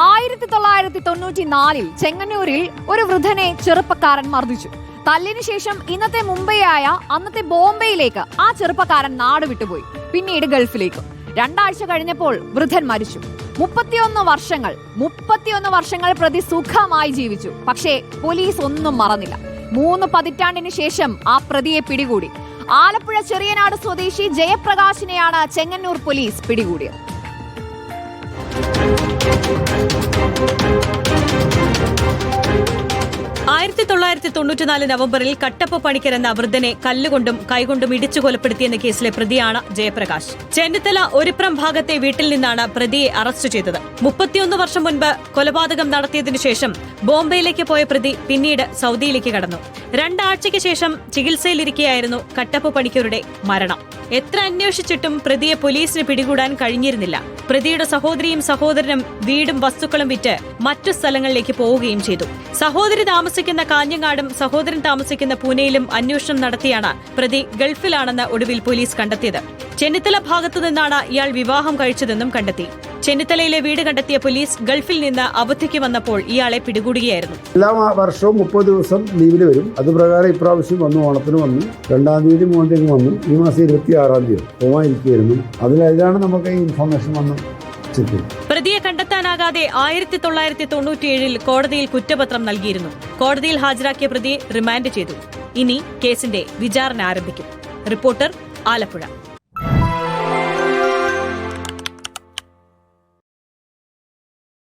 ആയിരത്തി തൊള്ളായിരത്തി തൊണ്ണൂറ്റി നാലിൽ ചെങ്ങന്നൂരിൽ ഒരു വൃദ്ധനെ ചെറുപ്പക്കാരൻ മർദ്ദിച്ചു. തല്ലിനു ശേഷം ഇന്നത്തെ മുംബൈയായ അന്നത്തെ ബോംബെയിലേക്ക് ആ ചെറുപ്പക്കാരൻ നാട് വിട്ടുപോയി. പിന്നീട് ഗൾഫിലേക്ക്. രണ്ടാഴ്ച കഴിഞ്ഞപ്പോൾ വൃദ്ധൻ മരിച്ചു. മുപ്പത്തിയൊന്ന് വർഷങ്ങൾ മുപ്പത്തിയൊന്ന് വർഷങ്ങൾ പ്രതി സുഖമായി ജീവിച്ചു. പക്ഷേ പോലീസ് ഒന്നും മറന്നില്ല. മൂന്ന് പതിറ്റാണ്ടിന് ശേഷം ആ പ്രതിയെ പിടികൂടി. ആലപ്പുഴ ചെറിയനാട് സ്വദേശി ജയപ്രകാശിനെയാണ് ചെങ്ങന്നൂർ പോലീസ് പിടികൂടിയത്. ആയിരത്തി തൊള്ളായിരത്തി തൊണ്ണൂറ്റിനാല് നവംബറിൽ കട്ടപ്പ പണിക്കർ എന്ന വൃദ്ധനെ കല്ലുകൊണ്ടും കൈകൊണ്ടും ഇടിച്ചു കൊലപ്പെടുത്തിയെന്ന കേസിലെ പ്രതിയാണ് ജയപ്രകാശ്. ചെന്നിത്തല ഒരുപ്രം ഭാഗത്തെ വീട്ടിൽ നിന്നാണ് പ്രതിയെ അറസ്റ്റ് ചെയ്തത്. മുപ്പത്തിയൊന്ന് വർഷം മുൻപ് കൊലപാതകം നടത്തിയതിനു ശേഷം ബോംബെയിലേക്ക് പോയ പ്രതി പിന്നീട് സൗദിയിലേക്ക് കടന്നു. രണ്ടാഴ്ചയ്ക്ക് ശേഷം ചികിത്സയിലിരിക്കെയായിരുന്നു കട്ടപ്പ പണിക്കരുടെ മരണം. എത്ര അന്വേഷിച്ചിട്ടും പ്രതിയെ പോലീസിന് പിടികൂടാൻ കഴിഞ്ഞിരുന്നില്ല. പ്രതിയുടെ സഹോദരിയും സഹോദരനും വീടും വസ്തുക്കളും വിറ്റ് മറ്റു സ്ഥലങ്ങളിലേക്ക് പോവുകയും ചെയ്തു. സഹോദരി താമസിക്കുന്ന കാഞ്ഞങ്ങാടും സഹോദരൻ താമസിക്കുന്ന പൂനെയിലും അന്വേഷണം നടത്തിയാണ് പ്രതി ഗൾഫിലാണെന്ന് ഒടുവിൽ പോലീസ് കണ്ടെത്തിയത്. ചെന്നിത്തല ഭാഗത്തു നിന്നാണ് ഇയാൾ വിവാഹം കഴിച്ചതെന്നും കണ്ടെത്തി. ചെന്നിത്തലയിലെ വീട് കണ്ടെത്തിയ പോലീസ് ഗൾഫിൽ നിന്ന് അവധിക്ക് വന്നപ്പോൾ ഇയാളെ പിടികൂടുകയായിരുന്നു. എല്ലാ വർഷവും മുപ്പത് ദിവസം ലീവിൽ വരും. അത് പ്രകാരം ഇപ്രാവശ്യം വന്നു ഓണത്തിന് വന്നു. രണ്ടാം തീയതി മൂന്നാം തീയതി വന്നു. ഈ മാസം ഇരുപത്തി ആറാം തീയതി പോകാനിരിക്കുകയായിരുന്നു അതിലേതാണ് നമുക്ക് ഈ ഇൻഫർമേഷൻ വന്നു ചെക്ക് പ്രതിയെ കണ്ടെത്താനാകാതെ ആയിരത്തി തൊള്ളായിരത്തി തൊണ്ണൂറ്റിയേഴിൽ കോടതിയിൽ കുറ്റപത്രം നൽകിയിരുന്നു. കോടതിയിൽ ഹാജരാക്കിയ പ്രതിയെ റിമാൻഡ് ചെയ്തു. ഇനി കേസിന്റെ വിചാരണ ആരംഭിക്കും. റിപ്പോർട്ടർ ആലപ്പുഴ.